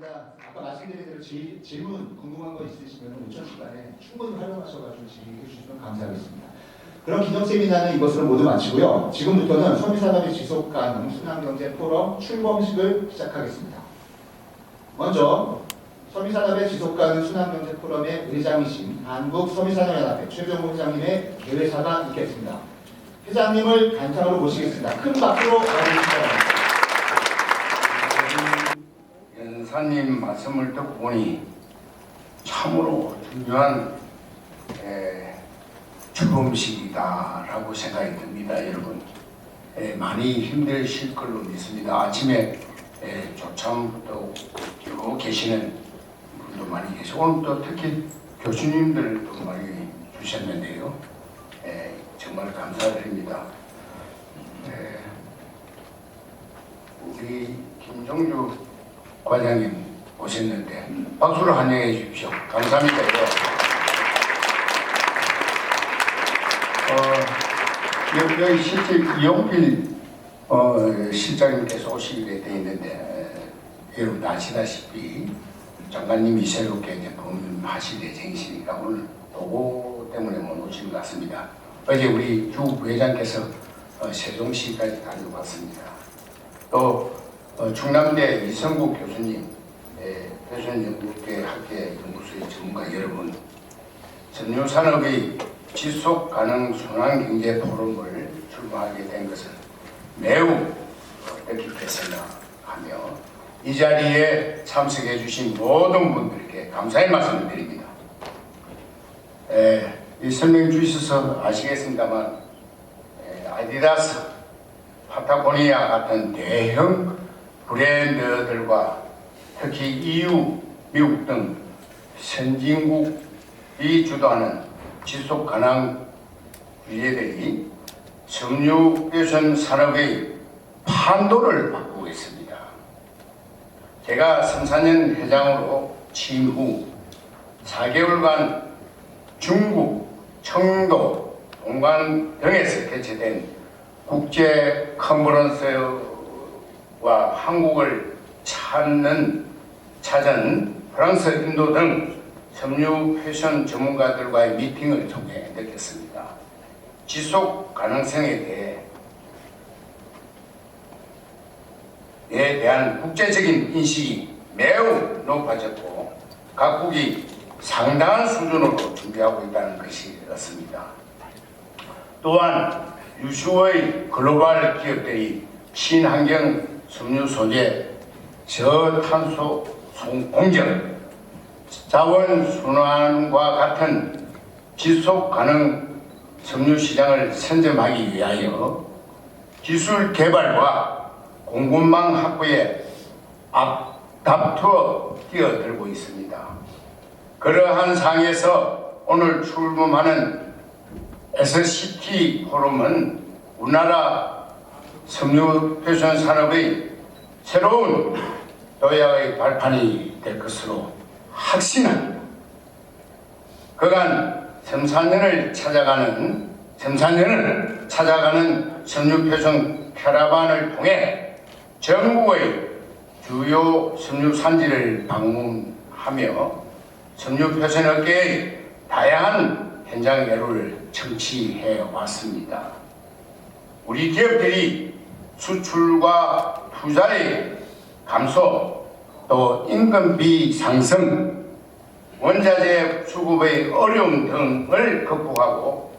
감사합니다. 아까 말씀드린 대로 지- 질문 궁금한 거 있으시면 오전 시간에 충분히 활용하셔가지고 질의해 주시면 감사하겠습니다. 그럼 기념 세미나는 이것으로 모두 마치고요. 지금부터는 섬유산업의 지속 가능 순환경제 포럼 출범식을 시작하겠습니다. 먼저 섬유산업의 지속 가능 순환경제 포럼의 의장이신 한국 섬유산업연합회 최병호 회장님의 개회사가 있겠습니다. 회장님을 단상으로 모시겠습니다. 큰 박수로 맞이해주시기 연사님 말씀을 듣고 보니 참으로 중요한 에, 출범식이다라고 생각이 듭니다, 여러분. 에, 많이 힘드실 걸로 믿습니다. 아침에 에, 조참부터 쭉 계시는 분도 많이 계시고 오늘 또 특히 교수님들도 많이 주셨는데요. 에, 정말 감사드립니다. 에, 우리 김종주 과장님 오셨는데 박수로 환영해 주십시오. 감사합니다. 이거. 어, 여기, 실제 이용필 어, 실장님께서 오시게 돼 있는데 여러분 아시다시피 장관님이 새롭게 이제 범하실 예정이시니까 오늘 도고 때문에 못 오신 것 같습니다. 어제 우리 주 부회장께서 어, 세종시까지 다녀왔습니다. 또 어, 충남대 이성국 교수님, 예, 표준연구계 학계 연구소의 전문가 여러분, 전유산업의 지속 가능 순환 경제 포럼을 출범하게 된 것을 매우 뜻깊게 생각하며 이 자리에 참석해 주신 모든 분들께 감사의 말씀을 드립니다. 에, 이 설명 주셔서 아시겠습니다만 에, 아디다스, 파타고니아 같은 대형 브랜드들과 특히 EU, 미국 등 선진국이 주도하는 지속 가능 규제들이 섬유 배선 산업의 판도를 바꾸고 있습니다. 제가 3, 4년 회장으로 취임 후 4개월간 중국, 청도, 동관 등에서 개최된 국제 컨퍼런스 와 한국을 찾는 찾은 프랑스, 인도 등 섬유 패션 전문가들과의 미팅을 통해 느꼈습니다. 지속 가능성에 대해 에 대한 국제적인 인식이 매우 높아졌고 각국이 상당한 수준으로 준비하고 있다는 것이었습니다. 또한 유수의 글로벌 기업들이 친환경 섬유 소재, 저탄소 송- 공정, 자원 순환과 같은 지속 가능 섬유 시장을 선점하기 위하여 기술 개발과 공급망 확보에 앞다투어 뛰어들고 있습니다. 그러한 상에서 오늘 출범하는 SCT 포럼은 우리나라 섬유 패션 산업의 새로운 도약의 발판이 될 것으로 확신합니다. 그간 sem산년을 찾아가는 sem산년을 찾아가는 섬유 패션 캐러반을 통해 전국의 주요 섬유 산지를 방문하며 섬유 패션 업계의 다양한 현장 예로를 청취해 왔습니다. 우리 기업들이 수출과 투자의 감소, 또 임금비 상승, 원자재 수급의 어려움 등을 극복하고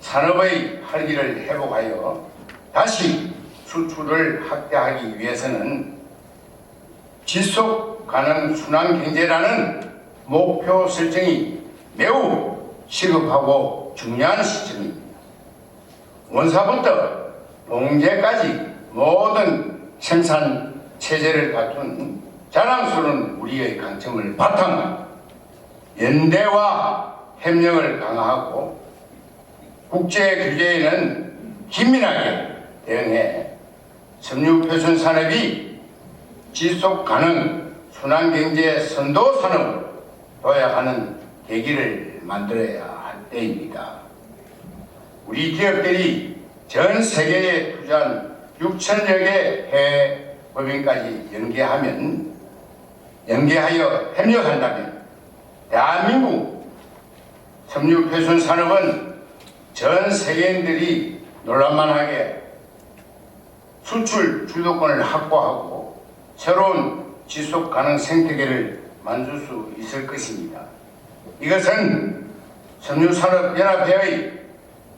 산업의 활기를 회복하여 다시 수출을 확대하기 위해서는 지속 가능 순환 경제라는 목표 설정이 매우 시급하고 중요한 시점입니다. 원사부터 봉제까지 모든 생산 체제를 갖춘 자랑스러운 우리의 강점을 바탕으로 연대와 협력을 강화하고 국제 규제에는 긴밀하게 대응해 섬유 표준 산업이 지속 가능 순환 경제 선도 산업으로 도약하는 계기를 만들어야 할 때입니다. 우리 기업들이 전 세계에 투자한 6천여 개 해외 법인까지 연계하면 연계하여 협력한다면 대한민국 섬유 패션 산업은 전 세계인들이 놀랄만하게 수출 주도권을 확보하고 새로운 지속 가능 생태계를 만들 수 있을 것입니다. 이것은 섬유산업연합회의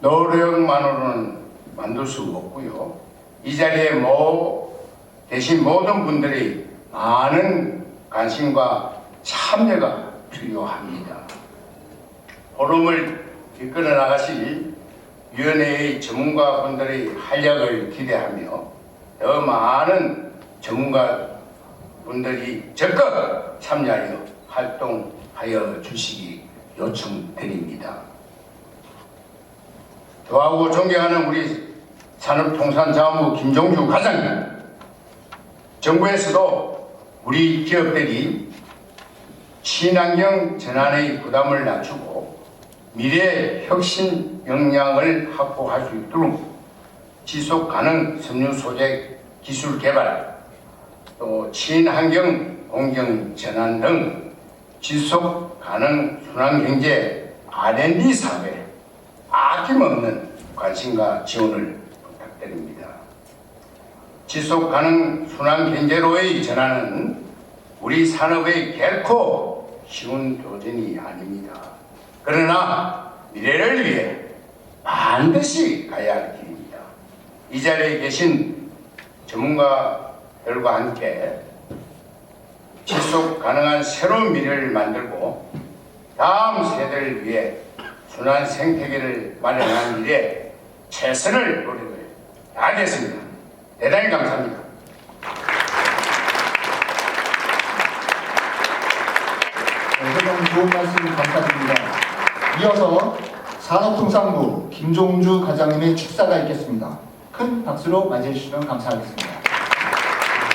노력만으로는 만들 수 없고요. 이 자리에 모, 대신 모든 분들이 많은 관심과 참여가 필요합니다. 포럼을 이끌어 나가실 위원회의 전문가분들의 활약을 기대하며 더 많은 전문가분들이 적극 참여하여 활동하여 주시기 요청드립니다. 더하고 존경하는 우리 산업통상자원부 김종주 과장님, 정부에서도 우리 기업들이 친환경 전환의 부담을 낮추고 미래 혁신 역량을 확보할 수 있도록 지속 가능 섬유 소재 기술 개발, 또 친환경 공정 전환 등 지속 가능 순환 경제 R&D 사업에 아낌없는 관심과 지원을 부탁드립니다. 지속 가능 순환 경제로의 전환은 우리 산업의 결코 쉬운 도전이 아닙니다. 그러나 미래를 위해 반드시 가야 할 길입니다. 이 자리에 계신 전문가들과 함께 지속 가능한 새로운 미래를 만들고 다음 세대를 위해 순환 생태계를 마련하는 일에 최선을 노력을 다 하겠습니다. 대단히 감사합니다. 네, 회장님 좋은 말씀 감사드립니다. 이어서 산업통상부 김종주 과장님의 축사가 있겠습니다. 큰 박수로 맞이해 주시면 감사하겠습니다.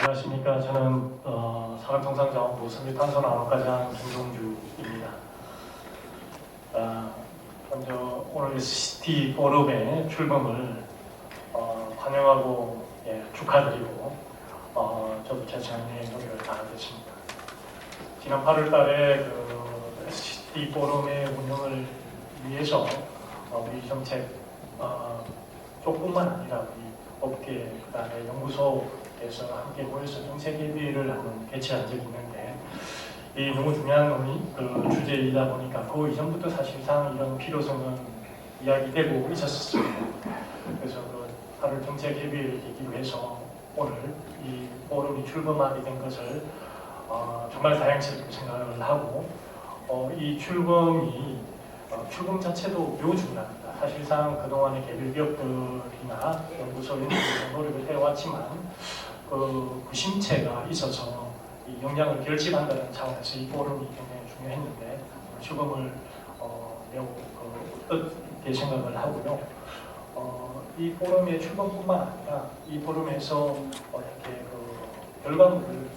안녕하십니까. 저는 어, 산업통상자원부 섬유탄소 나노과장 김종주입니다. 아, 먼저 오늘 SCT 포럼에 출범을 어, 환영하고 예, 축하드리고 어, 저도 최선의 노력을 다하겠습니다. 지난 8월 달에 그 SCT 포럼의 운영을 위해서 어, 우리 정책 어, 쪽뿐만 아니라 우리 업계 그다음에 연구소에서 함께 모여서 정책 협의를 하는 개최한 적이 있는데 이 너무 중요한 그 주제이다 보니까 그 이전부터 사실상 이런 필요성은 이야기되고 있었습니다. 그래서 그 8월 정책 협의를 계기로 해서 오늘 이 포럼이 출범하게 된 것을 어, 정말 다행스럽게 생각을 하고 어, 이 출범이 어, 출범 자체도 매우 중요합니다. 사실상 그동안의 개별 기업들이나 연구소 연구소 노력을 해왔지만 그 구심체가 있어서 이 역량을 결집한다는 차원에서 이 포럼이 굉장히 중요했는데 출범을 어, 매우 그, 뜻있게 생각을 하고요. 어, 이 포럼의 출범뿐만 아니라 이 포럼에서 어, 이렇게 그 결과물을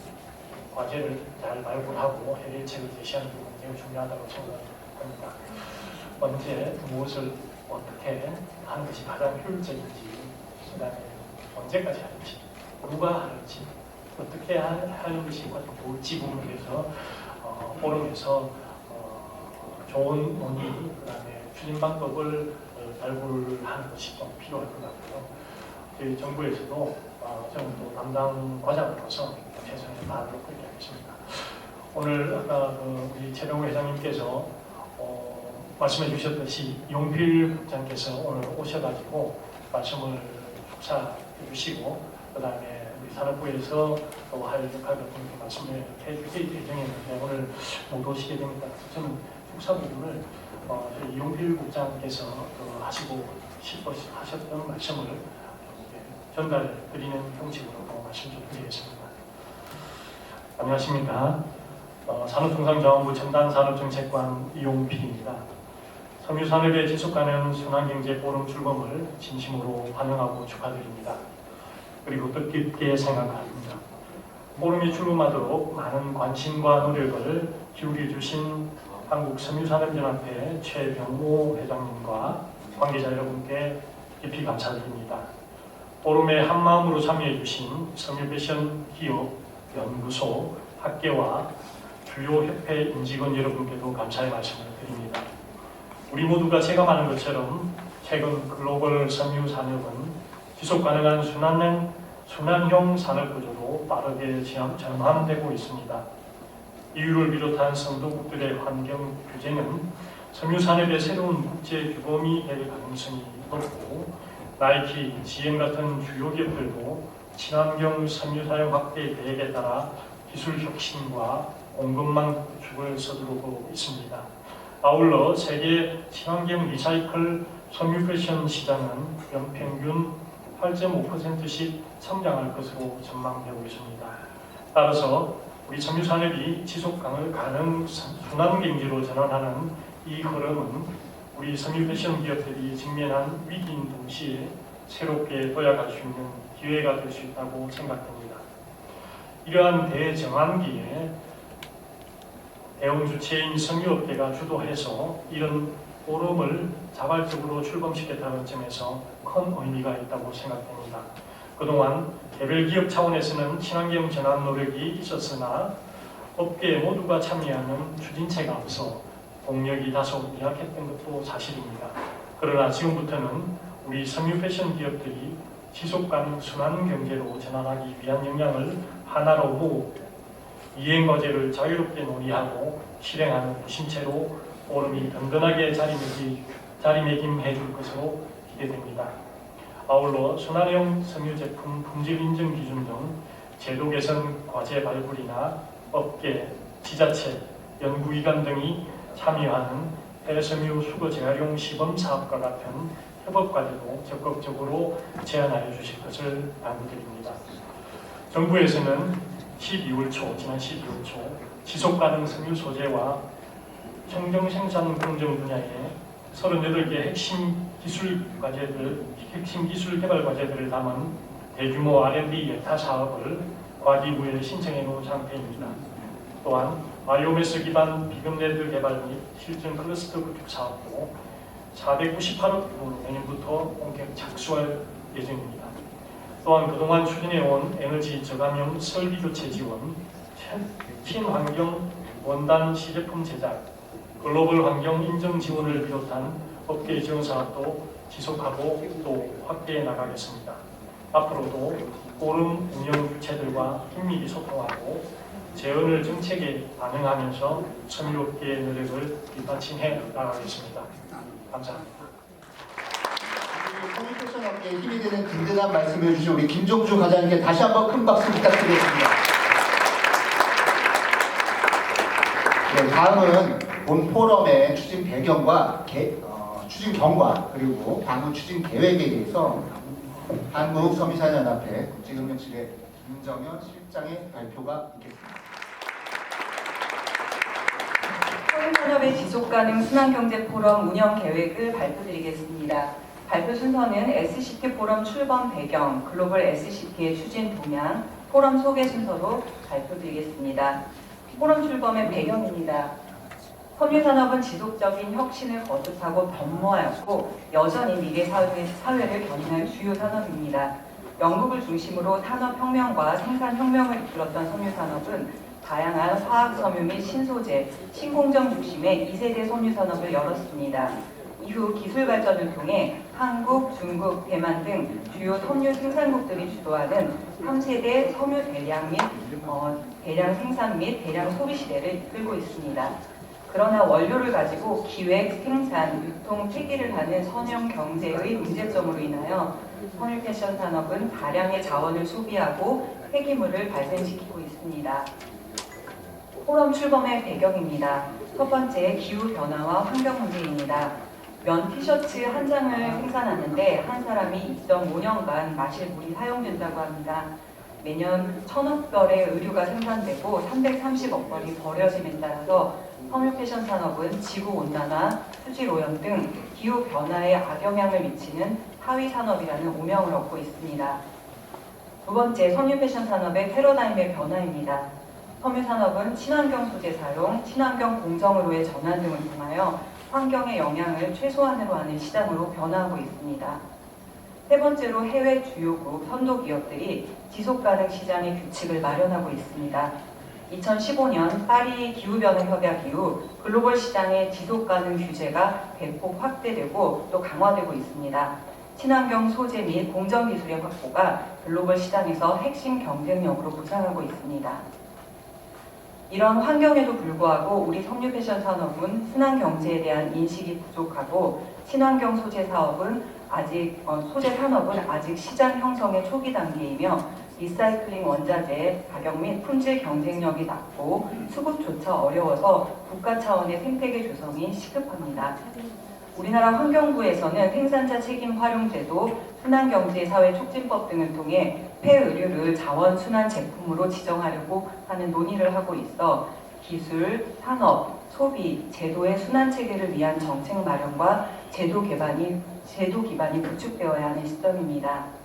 과제를 잘 발굴하고 해결책을 제시하는 부분이 매우 중요하다고 생각합니다. 언제 무엇을 어떻게 하는 것이 가장 효율적인지, 그다음에 언제까지 하는지, 누가 하는지, 어떻게 하- 하는 것이 가장 좋을지 부분에 대해서 어, 포럼에서 어, 좋은 논의, 그다음에 추진 방법을 어, 발굴하는 것이 좀 필요할 것 같고요. 저희 정부에서도 어, 저는 또 담당 과장으로서 최선을 다하도록 그렇게 하겠습니다. 오늘 아까 그 우리 최병우 회장님께서 어, 말씀해 주셨듯이 용필 국장께서 오늘 오셔가지고 말씀을 축사해 주시고 그 다음에 산업부에서 또할 역할 같은 게 말씀을 해 주실 예정이었는데 오늘 못 오시게 되니까 저는 축사 부분을 어, 저희 용필 국장께서 그 하시고 싶어 하셨던 말씀을 전달해 드리는 형식으로 또 말씀 좀 드리겠습니다. 안녕하십니까. 어, 산업통상자원부 첨단산업정책관 이용필입니다. 섬유산업의 지속 가능 순환경제 포럼 출범을 진심으로 환영하고 축하드립니다. 그리고 뜻깊게 생각합니다. 포럼이 출범하도록 많은 관심과 노력을 기울여 주신 한국 섬유산업연합회 최병호 회장님과 관계자 여러분께 깊이 감사드립니다. 포럼에 한마음으로 참여해 주신 섬유 패션 기업 연구소 학계와 주요 협회 임직원 여러분께도 감사의 말씀을 드립니다. 우리 모두가 체감하는 것처럼 최근 글로벌 섬유 산업은 지속 가능한 순환형, 순환형 산업 구조로 빠르게 전환되고 있습니다. EU를 비롯한 선도국들의 환경 규제는 섬유 산업의 새로운 국제 규범이 될 가능성이 높고 나이키, GM 같은 주요 기업들도 친환경 섬유 사용 확대 계획에 따라 기술 혁신과 공급망 구축을 서두르고 있습니다. 아울러 세계 친환경 리사이클 섬유 패션 시장은 연평균 8.5%씩 성장할 것으로 전망되고 있습니다. 따라서 우리 섬유 산업이 지속 가능- 순환 경제로 전환하는 이 흐름은 우리 섬유 패션 기업들이 직면한 위기인 동시에 새롭게 도약할 수 있는 기회가 될 수 있다고 생각됩니다. 이러한 대정환기에 대응 주체인 섬유업계가 주도해서 이런 포럼을 자발적으로 출범시켰다는 점에서 큰 의미가 있다고 생각됩니다. 그동안 개별 기업 차원에서는 친환경 전환 노력이 있었으나 업계 모두가 참여하는 추진체가 없어 동력이 다소 미약했던 것도 사실입니다. 그러나 지금부터는 우리 섬유 패션 기업들이 지속 가능 순환 경제로 전환하기 위한 역량을 하나로 모으고 이행 과제를 자유롭게 논의하고 실행하는 신체로 포럼이 든든하게 자리매김, 자리매김해 줄 것으로 기대됩니다. 아울러 순환형 섬유 제품 품질 인증 기준 등 제도 개선 과제 발굴이나 업계, 지자체, 연구기관 등이 참여하는 폐섬유 수거 재활용 시범 사업과 같은 협업 과제도 적극적으로 제안하여 주실 것을 당부드립니다. 정부에서는 12월 초, 지난 12월 초 지속 가능 섬유 소재와 청정 생산 공정 분야에 38개 핵심 기술 과제들, 핵심 기술 개발 과제들을 담은 대규모 R&D 예타 사업을 과기부에 신청해 놓은 상태입니다. 또한 바이오매스 기반 비금레드 개발 및 실증 클러스터 구축 사업도 498억 규모로 내년부터 본격 착수할 예정입니다. 또한 그동안 추진해온 에너지 저감형 설비 교체 지원, 친환경 원단 시제품 제작, 글로벌 환경 인증 지원을 비롯한 업계 지원 사업도 지속하고 또 확대해 나가겠습니다. 앞으로도 포럼 운영 주체들과 긴밀히 소통하고 재원을 정책에 반영하면서 섬유업계의 노력을 뒷받침해 나가겠습니다. 감사합니다. 업계에 힘이 되는 든든한 말씀을 해주신 우리 김종주 과장님께 다시 한번 큰 박수 부탁드리겠습니다. 네, 다음은 본 포럼의 추진 배경과 개- 어, 추진 경과 그리고 방문 추진 계획에 대해서 한국섬유산연합회 국제협력실의 김정현 실장의 발표가 있겠습니다. 서울산업의 지속가능 순환경제 포럼 운영 계획을 발표드리겠습니다. 발표 순서는 SCT 포럼 출범 배경, 글로벌 SCT의 추진 동향, 포럼 소개 순서로 발표드리겠습니다. 포럼 출범의 배경입니다. 섬유산업은 지속적인 혁신을 거듭하고 변모하였고 여전히 미래 사회, 사회를 견인할 주요 산업입니다. 영국을 중심으로 산업혁명과 생산혁명을 이끌었던 섬유산업은 다양한 화학 섬유 및 신소재, 신공정 중심의 2세대 섬유 산업을 열었습니다. 이후 기술 발전을 통해 한국, 중국, 대만 등 주요 섬유 생산국들이 주도하는 3세대 섬유 대량 및 어, 대량 생산 및 대량 소비 시대를 이끌고 있습니다. 그러나 원료를 가지고 기획, 생산, 유통, 폐기를 하는 선형 경제의 문제점으로 인하여 섬유 패션 산업은 다량의 자원을 소비하고 폐기물을 발생시키고 있습니다. 포럼 출범의 배경입니다. 첫 번째, 기후 변화와 환경 문제입니다. 면 티셔츠 한 장을 생산하는데 한 사람이 2.5년간 마실 물이 사용된다고 합니다. 매년 천억 벌의 의류가 생산되고 330억 벌이 버려짐에 따라서 패션 산업은 지구 온난화, 수질 오염 등 기후 변화에 악영향을 미치는 하위 산업이라는 오명을 얻고 있습니다. 두 번째, 섬유 패션 산업의 패러다임의 변화입니다. 섬유 산업은 친환경 소재 사용, 친환경 공정으로의 전환 등을 통하여 환경의 영향을 최소한으로 하는 시장으로 변화하고 있습니다. 세 번째로 해외 주요국 선도 기업들이 지속 가능 시장의 규칙을 마련하고 있습니다. 2015년 파리 기후변화 협약 이후 글로벌 시장의 지속 가능 규제가 대폭 확대되고 또 강화되고 있습니다. 친환경 소재 및 공정 기술의 확보가 글로벌 시장에서 핵심 경쟁력으로 부상하고 있습니다. 이런 환경에도 불구하고 우리 섬유 패션 산업은 순환 경제에 대한 인식이 부족하고 친환경 소재 사업은 아직 어, 소재 산업은 아직 시장 형성의 초기 단계이며 리사이클링 원자재 가격 및 품질 경쟁력이 낮고 수급조차 어려워서 국가 차원의 생태계 조성이 시급합니다. 우리나라 환경부에서는 생산자 책임 활용제도, 순환경제 사회 촉진법 등을 통해 폐의류를 자원 순환 제품으로 지정하려고 하는 논의를 하고 있어 기술, 산업, 소비, 제도의 순환 체계를 위한 정책 마련과 제도 개발이 제도 기반이 구축되어야 하는 시점입니다.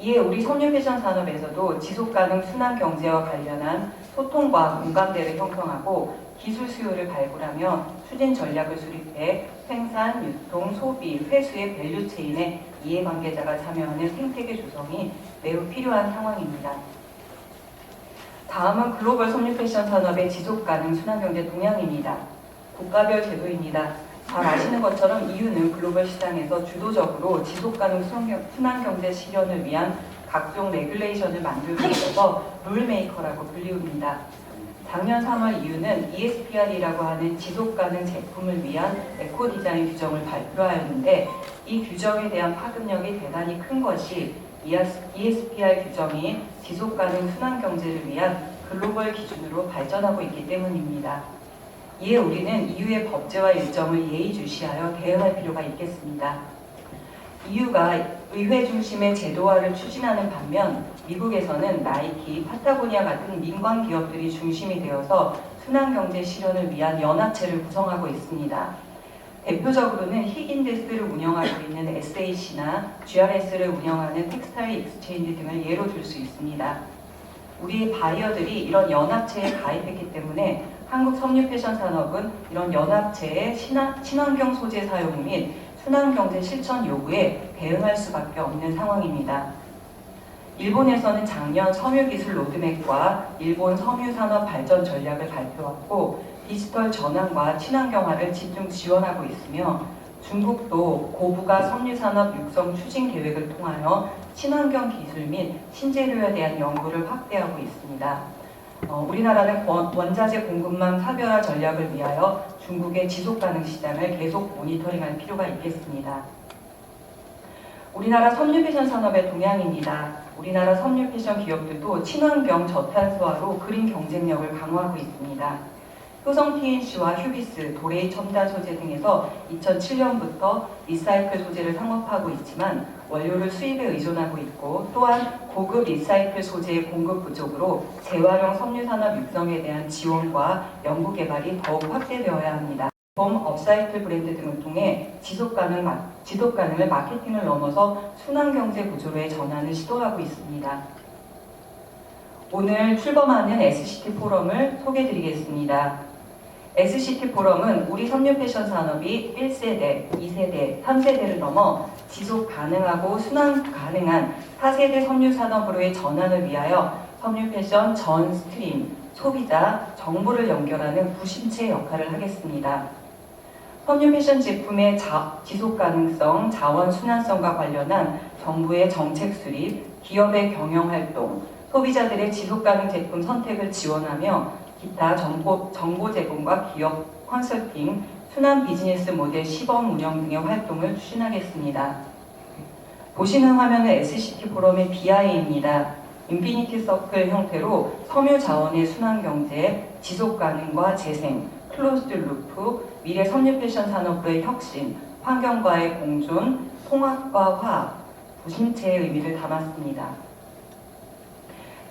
이에 우리 섬유 패션 산업에서도 지속 가능 순환 경제와 관련한 소통과 공감대를 형성하고 기술 수요를 발굴하며 추진 전략을 수립해 생산, 유통, 소비, 회수의 밸류 체인에 이해관계자가 참여하는 생태계 조성이 매우 필요한 상황입니다. 다음은 글로벌 섬유 패션 산업의 지속 가능 순환 경제 동향입니다. 국가별 제도입니다. 잘 아시는 것처럼 EU는 글로벌 시장에서 주도적으로 지속 가능 순환 경제 실현을 위한 각종 레귤레이션을 만들고 있어서 룰메이커라고 불리웁니다. 작년 3월 EU는 ESPR이라고 하는 지속 가능 제품을 위한 에코 디자인 규정을 발표하였는데 이 규정에 대한 파급력이 대단히 큰 것이 ESPR 규정이 지속 가능 순환 경제를 위한 글로벌 기준으로 발전하고 있기 때문입니다. 이에 우리는 EU의 법제화 일정을 예의주시하여 대응할 필요가 있겠습니다. EU가 의회 중심의 제도화를 추진하는 반면 미국에서는 나이키, 파타고니아 같은 민관 기업들이 중심이 되어서 순환경제 실현을 위한 연합체를 구성하고 있습니다. 대표적으로는 히긴데스를 운영하고 있는 SAC나 GRS를 운영하는 텍스타일 익스체인지 등을 예로 들 수 있습니다. 우리 바이어들이 이런 연합체에 가입했기 때문에 한국 섬유 패션 산업은 이런 연합체의 친환, 친환경 소재 사용 및 순환 경제 실천 요구에 대응할 수밖에 없는 상황입니다. 일본에서는 작년 섬유기술 로드맵과 일본 섬유산업 발전 전략을 발표했고 디지털 전환과 친환경화를 집중 지원하고 있으며 중국도 고부가 섬유산업 육성 추진 계획을 통하여 친환경 기술 및 신재료에 대한 연구를 확대하고 있습니다. 어, 우리나라는 원- 원자재 공급망 사별화 전략을 위하여 중국의 지속 가능 시장을 계속 모니터링할 필요가 있겠습니다. 우리나라 섬유 패션 산업의 동향입니다. 우리나라 섬유 패션 기업들도 친환경 저탄소화로 그린 경쟁력을 강화하고 있습니다. 효성 TNC와 휴비스, 도레이 첨단 소재 등에서 2007년부터 리사이클 소재를 상업하고 있지만 원료를 수입에 의존하고 있고 또한 고급 리사이클 소재의 공급 부족으로 재활용 섬유 산업 육성에 대한 지원과 연구 개발이 더욱 확대되어야 합니다. 봄 업사이클 브랜드 등을 통해 지속 가능 지속 가능을 마케팅을 넘어서 순환 경제 구조로의 전환을 시도하고 있습니다. 오늘 출범하는 SCT 포럼을 소개드리겠습니다. SCT 포럼은 우리 섬유 패션 산업이 1세대, 2세대, 3세대를 넘어 지속 가능하고 순환 가능한 4세대 섬유 산업으로의 전환을 위하여 섬유 패션 전 스트림, 소비자, 정보를 연결하는 부심체 역할을 하겠습니다. 섬유 패션 제품의 자- 지속 가능성, 자원 순환성과 관련한 정부의 정책 수립, 기업의 경영 활동, 소비자들의 지속 가능 제품 선택을 지원하며 기타 정보, 정보 제공과 기업 컨설팅, 순환 비즈니스 모델 시범 운영 등의 활동을 추진하겠습니다. 보시는 화면은 SCT 포럼의 BI입니다. 인피니티 서클 형태로 섬유 자원의 순환 경제, 지속 가능과 재생, 클로즈드 루프, 미래 섬유 패션 산업의 혁신, 환경과의 공존, 통합과 화합, 부심체의 의미를 담았습니다.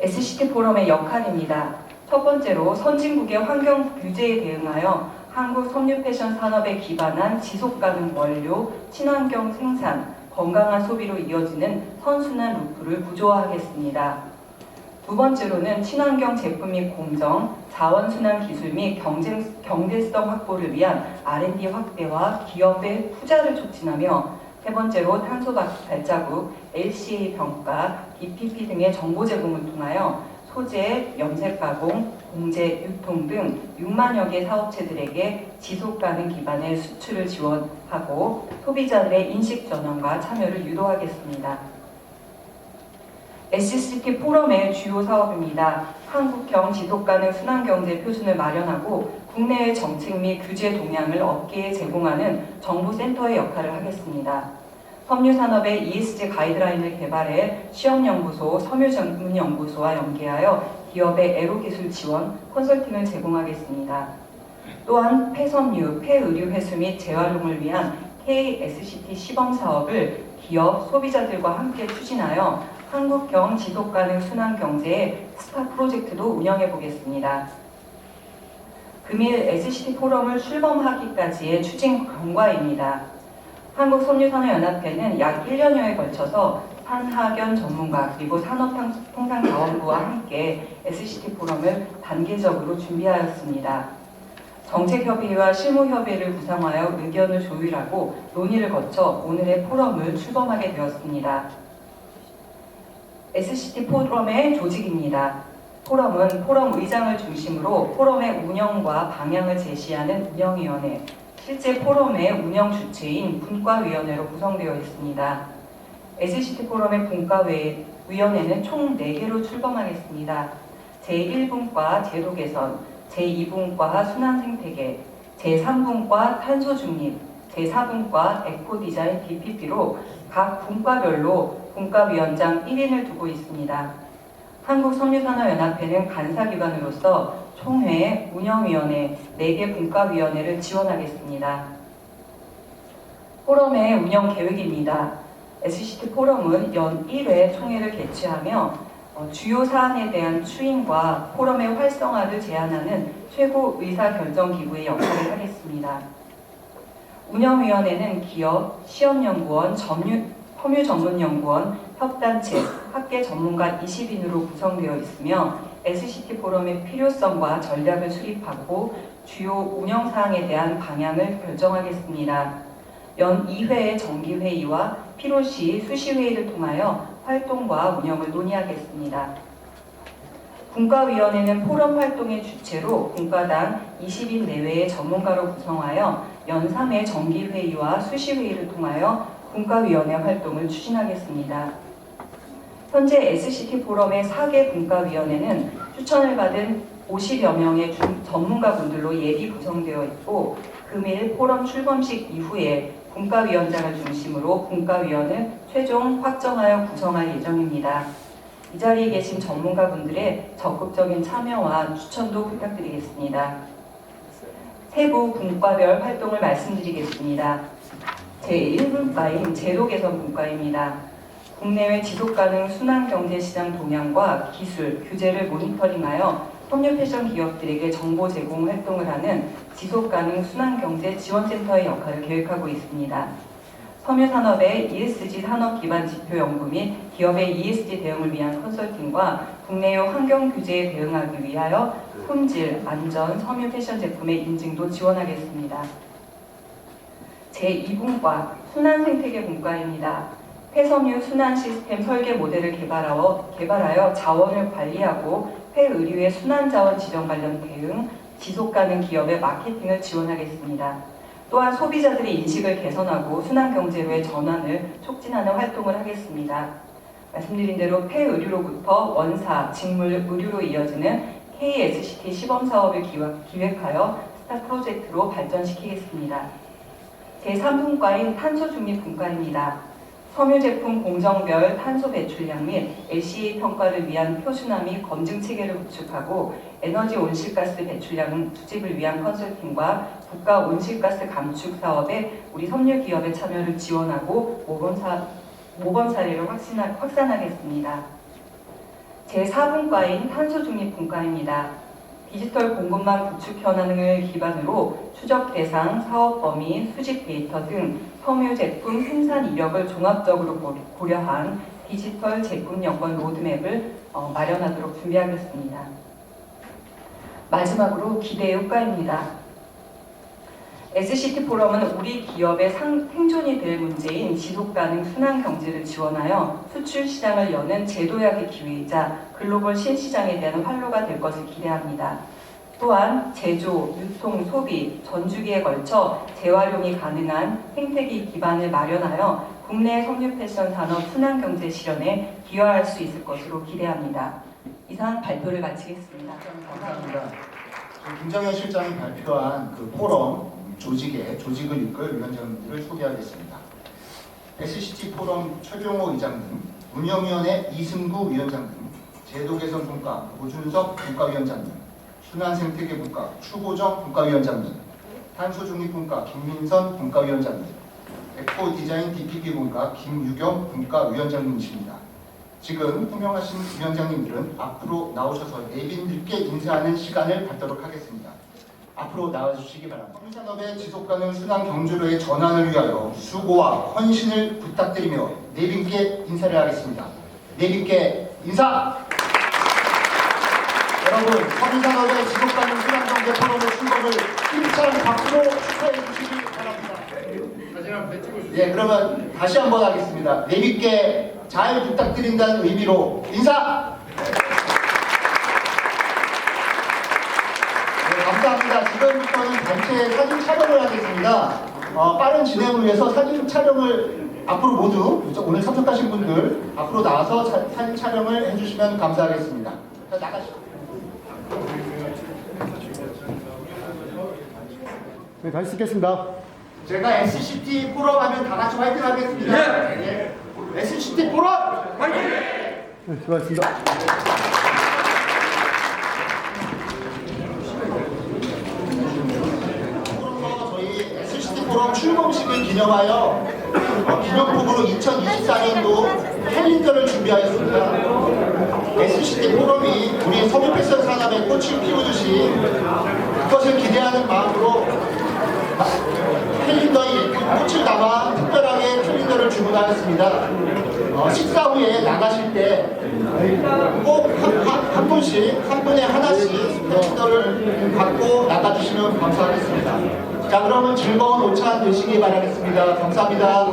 SCT 포럼의 역할입니다. 첫 번째로 선진국의 환경 규제에 대응하여 한국 섬유 패션 산업에 기반한 지속 가능 원료, 친환경 생산, 건강한 소비로 이어지는 선순환 루프를 구조화하겠습니다. 두 번째로는 친환경 제품 및 공정, 자원순환 기술 및 경쟁, 경제성 확보를 위한 R&D 확대와 기업의 투자를 촉진하며 세 번째로 탄소 발자국, LCA 평가, BPP 등의 정보 제공을 통하여 소재, 염색 가공, 공제, 유통 등 6만여 개 사업체들에게 지속 가능 기반의 수출을 지원하고 소비자들의 인식 전환과 참여를 유도하겠습니다. SCT 포럼의 주요 사업입니다. 한국형 지속가능 순환경제 표준을 마련하고 국내의 정책 및 규제 동향을 업계에 제공하는 정부 센터의 역할을 하겠습니다. 섬유산업의 ESG 가이드라인을 개발해 시험연구소, 섬유전문연구소와 연계하여 기업의 애로기술 지원, 컨설팅을 제공하겠습니다. 또한 폐섬유, 폐의류 회수 및 재활용을 위한 KSCT 시범 사업을 기업, 소비자들과 함께 추진하여 한국형 지속가능 순환경제의 스타 프로젝트도 운영해 보겠습니다. 금일 SCT 포럼을 출범하기까지의 추진 경과입니다. 한국섬유산업연합회는 약 1년여에 걸쳐서 산학연 전문가 그리고 산업통상자원부와 함께 SCT 포럼을 단계적으로 준비하였습니다. 정책협의회와 실무협의회를 구성하여 의견을 조율하고 논의를 거쳐 오늘의 포럼을 출범하게 되었습니다. SCT 포럼의 조직입니다. 포럼은 포럼 의장을 중심으로 포럼의 운영과 방향을 제시하는 운영위원회, 실제 포럼의 운영 주체인 분과위원회로 구성되어 있습니다. SCT 포럼의 분과위원회는 총 4개로 출범하겠습니다. 제1분과 제도 개선, 제2분과 순환 생태계, 제3분과 탄소 중립, 제4분과 에코 디자인 DPP로 각 분과별로 분과위원장 1인을 두고 있습니다. 한국섬유산업연합회는 간사기관으로서 총회, 운영위원회, 4개 분과위원회를 지원하겠습니다. 포럼의 운영 계획입니다. SCT 포럼은 연 1회 총회를 개최하며 어, 주요 사안에 대한 추인과 포럼의 활성화를 제안하는 최고 의사결정기구의 역할을 하겠습니다. 운영위원회는 기업, 시험연구원, 점유, 섬유전문연구원, 협단체, 학계 전문가 20인으로 구성되어 있으며 SCT 포럼의 필요성과 전략을 수립하고 주요 운영 사항에 대한 방향을 결정하겠습니다. 연 2회의 정기회의와 필요시 수시회의를 통하여 활동과 운영을 논의하겠습니다. 분과위원회는 포럼 활동의 주체로 분과당 20인 내외의 전문가로 구성하여 연 3회 정기회의와 수시회의를 통하여 분과위원회 활동을 추진하겠습니다. 현재 SCT 포럼의 4개 분과위원회는 추천을 받은 50여 명의 중- 전문가분들로 예비 구성되어 있고 금일 포럼 출범식 이후에 분과위원장을 중심으로 분과위원을 최종 확정하여 구성할 예정입니다. 이 자리에 계신 전문가분들의 적극적인 참여와 추천도 부탁드리겠습니다. 세부 분과별 활동을 말씀드리겠습니다. 제1분과인 제도 개선 분과입니다. 국내외 지속 가능 순환 경제 시장 동향과 기술, 규제를 모니터링하여 섬유 패션 기업들에게 정보 제공 활동을 하는 지속 가능 순환 경제 지원센터의 역할을 계획하고 있습니다. 섬유 산업의 ESG 산업 기반 지표 연구 및 기업의 ESG 대응을 위한 컨설팅과 국내의 환경 규제에 대응하기 위하여 품질, 안전, 섬유 패션 제품의 인증도 지원하겠습니다. 제2분과 순환 생태계 분과입니다. 폐섬유 순환 시스템 설계 모델을 개발하여, 개발하여 자원을 관리하고 폐의류의 순환 자원 지정 관련 대응, 지속 가능 기업의 마케팅을 지원하겠습니다. 또한 소비자들의 인식을 개선하고 순환 경제로의 전환을 촉진하는 활동을 하겠습니다. 말씀드린 대로 폐의류로부터 원사, 직물, 의류로 이어지는 KSCT 시범 사업을 기획- 기획하여 스타 프로젝트로 발전시키겠습니다. 제3분과인 탄소 중립 분과입니다. 섬유 제품 공정별 탄소 배출량 및 LCA 평가를 위한 표준화 및 검증 체계를 구축하고 에너지 온실가스 배출량 수집을 위한 컨설팅과 국가 온실가스 감축 사업에 우리 섬유 기업의 참여를 지원하고 모범, 사, 모범 사례를 확신하, 확산하겠습니다. 제4분과인 탄소 중립 분과입니다. 디지털 공급망 구축 현황을 기반으로 추적 대상, 사업 범위, 수집 데이터 등 섬유 제품 생산 이력을 종합적으로 고- 고려한 디지털 제품 여건 로드맵을 어, 마련하도록 준비하겠습니다. 마지막으로 기대 효과입니다. SCT 포럼은 우리 기업의 상- 생존이 될 문제인 지속 가능 순환 경제를 지원하여 수출 시장을 여는 제도약의 기회이자 글로벌 신시장에 대한 활로가 될 것을 기대합니다. 또한 제조, 유통, 소비, 전주기에 걸쳐 재활용이 가능한 생태계 기반을 마련하여 국내 석유 패션 산업 순환 경제 실현에 기여할 수 있을 것으로 기대합니다. 이상 발표를 마치겠습니다. 감사합니다. 김정현 실장이 발표한 그 포럼 조직의 조직을 이끌 위원장들을 소개하겠습니다. SCT 포럼 최병호 의장 등, 운영위원회 이승구 위원장 등, 제도개선 분과 고준석 분과위원장 등, 순환생태계 분과 추고정 분과위원장 등, 탄소중립 분과 김민선 분과위원장 등, 에코 디자인 DPP 분과 김유경 분과위원장님이십니다. 지금 호명하신 위원장님들은 앞으로 나오셔서 내빈들께 인사하는 시간을 갖도록 하겠습니다. 앞으로 나와주시기 바랍니다. 산업의 지속가능 순환 경주로의 전환을 위하여 수고와 헌신을 부탁드리며 내빈께 인사를 하겠습니다. 내빈께 인사! 여러분, 서민산업의 지속가능 순환 경제 포럼의 출범을 힘찬 박수로 축하해 주시기 바랍니다. 사진 한번 찍어주세요. 예, 그러면 다시 한번 하겠습니다. 내비께 잘 부탁드린다는 의미로 인사! 네, 감사합니다. 지금부터는 단체 사진 촬영을 하겠습니다. 어, 빠른 진행을 위해서 사진 촬영을 앞으로 모두 오늘 참석하신 분들 앞으로 나와서 사, 사진 촬영을 해주시면 감사하겠습니다. 자, 나가시죠. 네, 다시 찍겠습니다. 제가 SCT 포럼 하면 다 같이 화이팅 하겠습니다. 예. SCT 포럼! 네, 수고하셨습니다. 저희 SCT 포럼 출범식을 기념하여 어, 기념품으로 2024년도 캘린더를 준비하였습니다. SCT 포럼이 우리 섬유 패션 산업에 꽃을 피우듯이 그것을 기대하는 마음으로 캘린더에 꽃을 담아 특별하게 캘린더를 주문하였습니다. 어, 식사 후에 나가실 때꼭 한, 한, 한 분씩, 한 분에 하나씩 캘린더를 갖고 나가주시면 감사하겠습니다. 자, 그러면 즐거운 오찬 되시기 바라겠습니다. 감사합니다.